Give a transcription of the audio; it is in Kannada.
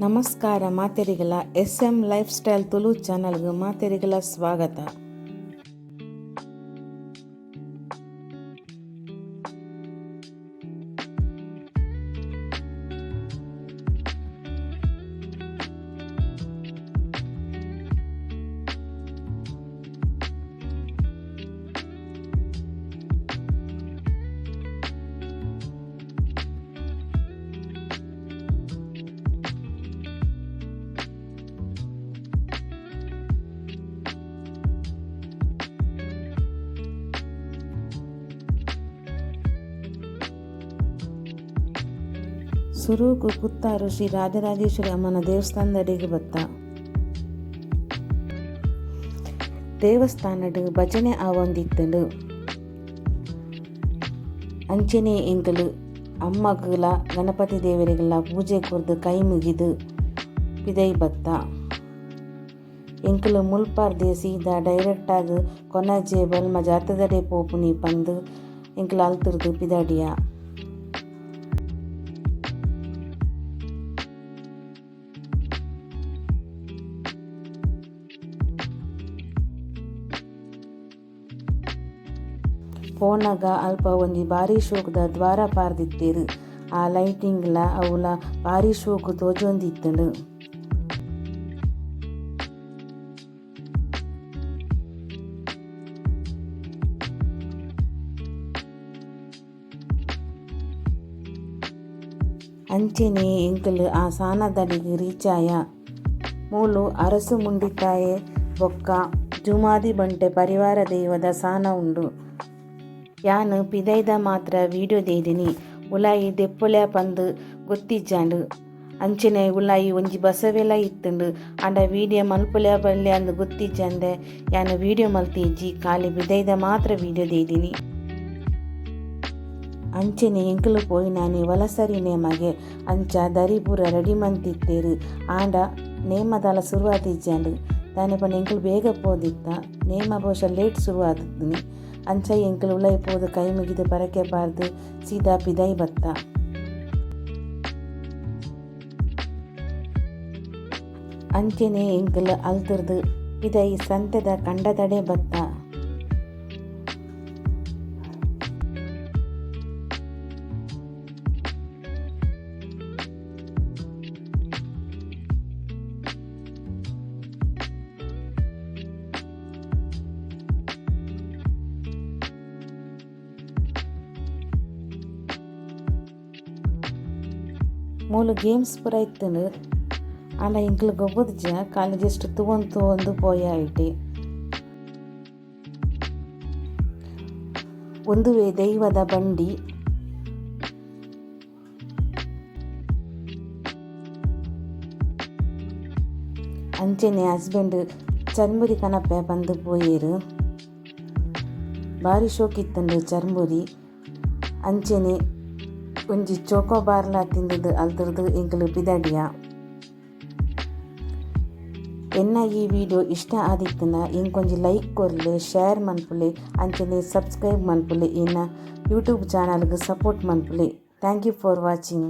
ನಮಸ್ಕಾರ ಮಾತೆರಿಗಳ S M life style Tulu ಚಾನಲ್ಗೆ ಮಾತೆರಿಗಳ ಸ್ವಾಗತ. ಸುರೂಕು ಕುತ್ತಾರು ಶ್ರೀ ರಾಜರಾಜೇಶ್ವರಿ ಅಮ್ಮನ ದೇವಸ್ಥಾನದಡಿಗೆ ಬತ್ತ. ದೇವಸ್ಥಾನಡ್ ಭಜನೆ ಆವೊಂದಿತ್ತಲು ಅಂಚನೆ ಎಂಕಲು ಅಮ್ಮಗಲ ಗಣಪತಿ ದೇವರಿಗೆಲ್ಲ ಪೂಜೆ ಕೊರ್ದು ಕೈ ಮುಗಿದು ಪಿದೈ ಬತ್ತ. ಎಂಕಲು ಮುಲ್ಪಾರ್ದೆ ಸೀದಾ ಡೈರೆಕ್ಟಾಗಿ ಕೊನಜೆ ಬಲ್ಮ ಜಾತದಡೆ ಪೋಪುನಿ ಪಂದು ಎಂಕಲು ಅಲ್ತುರ್ದು ಪಿದಾಡಿಯ. ಫೋನಾಗ ಅಲ್ಪ ಒಂಜಿ ಬಾರಿ ಶೋಕುದ ದ್ವಾರ ಪಾರ್ದಿತ್ತೇರು ಆ ಲೈಟಿಂಗ್ಲ ಅವುಲ ಬಾರಿ ಶೋಕು ತೋಜೊಂದಿತ್ತಂಡು ಅಂಚೆನೆ ಎಂಕಲು ಆ ಸಾನದಡಿಗೆ ರೀಚಾಯ. ಮೂಲು ಅರಸು ಮುಂಡಿತಾಯೆ ಬೊಕ್ಕ ಜುಮಾದಿ ಬಂಟೆ ಪರಿವಾರ ದೈವದ ಸಾನ ಉಂಡು. ಯಾನ್ ಪಿದೈದ ಮಾತ್ರ ವೀಡಿಯೋ ದೇದಿನಿ. ಉಲಾಯಿ ದೆಪ್ಪೊಲೆ ಪಂದ್ ಗೊತ್ತಿಜ್ಜಾಂಡು. ಅಂಚನೆ ಉಲಾಯಿ ಒಂಜಿ ಬಸವೆಲ ಇತ್ತುಂಡು. ಆಂಡ ವೀಡಿಯೋ ಮಲ್ಪೊಲೆ ಬಲ್ಲೆ ಅಂದ್ ಗೊತ್ತಿಜ್ಜಂದೆ. ಯಾನ್ ವೀಡಿಯೋ ಮಲ್ತಿಜ್ಜಿ ಖಾಲಿ ಬಿದೈದ ಮಾತ್ರ ವೀಡಿಯೋ ದೇದಿನಿ. ಅಂಚನೆ ಎಂಕಲು ಪೋಯಿ ನಾನು ವಲಸರಿ ನೇಮಗೆ. ಅಂಚ ದರಿಪುರ ರೆಡಿ ಮಂತಿತ್ತೇರು ಆಂಡ ನೇಮದಾಲ ಶುರುವಾತಿಜ್ಜಾಂಡು ದಾನೆ ಪಣ ಎಂಕಲು ಬೇಗ ಪೋದಿತ್ತ. ನೇಮ ಬಹುಶಃ ಲೇಟ್ ಶುರುವಾತಿದ್ದೀನಿ ಉಲೈ ಪೋದು ಕೈ ಮುಗಿದು ಪರಕೆ ಬಾರ್ದು ಸೀದಾ ಪಿದೈ ಬತ್ತ. ಅಂಚೆನೆ ಎಂಕಲು ಅಲ್ತಿರ್ದು ಪಿದೈ ಸಂತೆದ ಕಂಡದಡೆ ಬತ್ತ. ಮೂಲು ಗೇಮ್ಸ್ ಪೂರ ಇತ್ತಂಡು ಆಂಡ ಎಂಕಲು ಗೊಬ್ಬುದ್ಜ ಕಾಲೇಜ್ ಎಷ್ಟು ತೂವೊಂದು ತೂವೊಂದು ಪೋಯ ಒಂದು ದೈವದ ಬಂಡಿ. ಅಂಚೆನೆ ಹಸ್ಬೆಂಡ್ ಚರ್ಮುರಿ ಕನಪೆ ಬಂದು ಪೋಯೇರು. ಬಾರಿ ಶೋಕಿತ್ತಂಡು ಚರ್ಮುರಿ. ಅಂಚೆನೆ ಒಂಜಿ ಚೋಕೋಬಾರ್ಲ ತಿಂದದ್ದು ಅಲ್ತರದು ಎಂಕಲು ಪಿದಡಿಯ ಎನ್ನ ಈ ವಿಡಿಯೋ ಇಷ್ಟ ಆದಿತ್ತನ ಇಂಕೊಂಜಿ ಲೈಕ್ ಕೊರ್ಲೆ ಶೇರ್ ಮನ್ಪುಲೆ ಅಂಚನೆ ಸಬ್ಸ್ಕ್ರೈಬ್ ಮನ್ಪುಲೆ ಎನ್ನ ಯೂಟ್ಯೂಬ್ ಚಾನಲ್ಗೆ support ಮನ್ಪುಲೆ thank you for watching